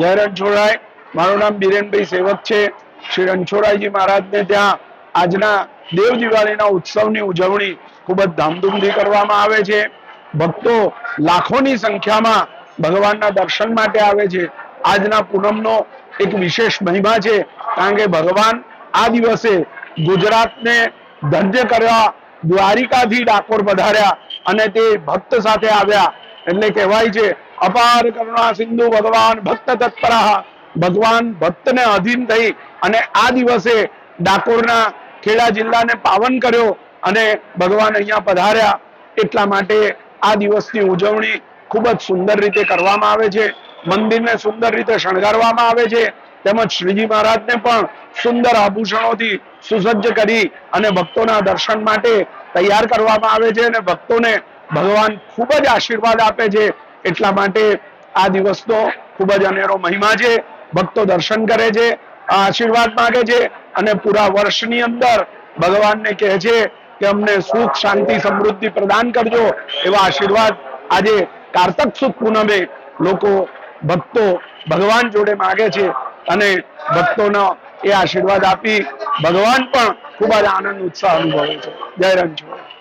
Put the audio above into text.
જય રણછોડરાય. મારું નામ બિરેનભાઈ સેવક છે. શ્રી રણછોડરાયજી મહારાજને ત્યાં આજના દેવ દિવાળીના ઉત્સવની ઉજવણી ખૂબ જ ધામધૂમથી કરવામાં આવે છે. ભક્તો લાખોની સંખ્યામાં ભગવાનના દર્શન માટે આવે છે. આજના પૂનમનો એક વિશેષ મહિમા છે, કારણ કે ભગવાન આ દિવસે ગુજરાતને ધન્ય કરવા દ્વારિકાથી ડાકોર પધાર્યા અને તે ભક્ત સાથે આવ્યા. એટલે કહેવાય છે અપાર કરુણા સિંધુ ભગવાન ભક્ત તત્પરા. ભગવાન ભક્તને અધીન થઈ અને આ દિવસે ડાકોરના ખેડા જિલ્લાને પાવન કર્યો અને ભગવાન અહીંયા પધાર્યા. એટલા માટે આ દિવસની ઉજવણી ખૂબ જ સુંદર રીતે કરવામાં આવે છે. મંદિરને સુંદર રીતે શણગારવામાં આવે છે. તેમજ શ્રીજી મહારાજને પણ સુંદર આભૂષણોથી સુસજ્જ કરી અને ભક્તોના દર્શન માટે તૈયાર કરવામાં આવે છે અને ભક્તોને ભગવાન ખૂબ જ આશીર્વાદ આપે છે. એટલા માટે આ દિવસનો ખૂબ જ અનેરો મહિમા છે. ભક્તો દર્શન કરે છે આશીર્વાદ માંગે છે અને પૂરા વર્ષની અંદર ભગવાનને કહે છે કે અમને સુખ, શાંતિ, સમૃદ્ધિ પ્રદાન કરજો. એવા આશીર્વાદ આજે કારતક સુદ પૂનમે લોકો ભક્તો ભગવાન જોડે માગે છે અને ભક્તોનો એ આશીર્વાદ આપી ભગવાન પણ ખૂબ જ આનંદ, ઉત્સાહ અનુભવે છે. જય રણછોડ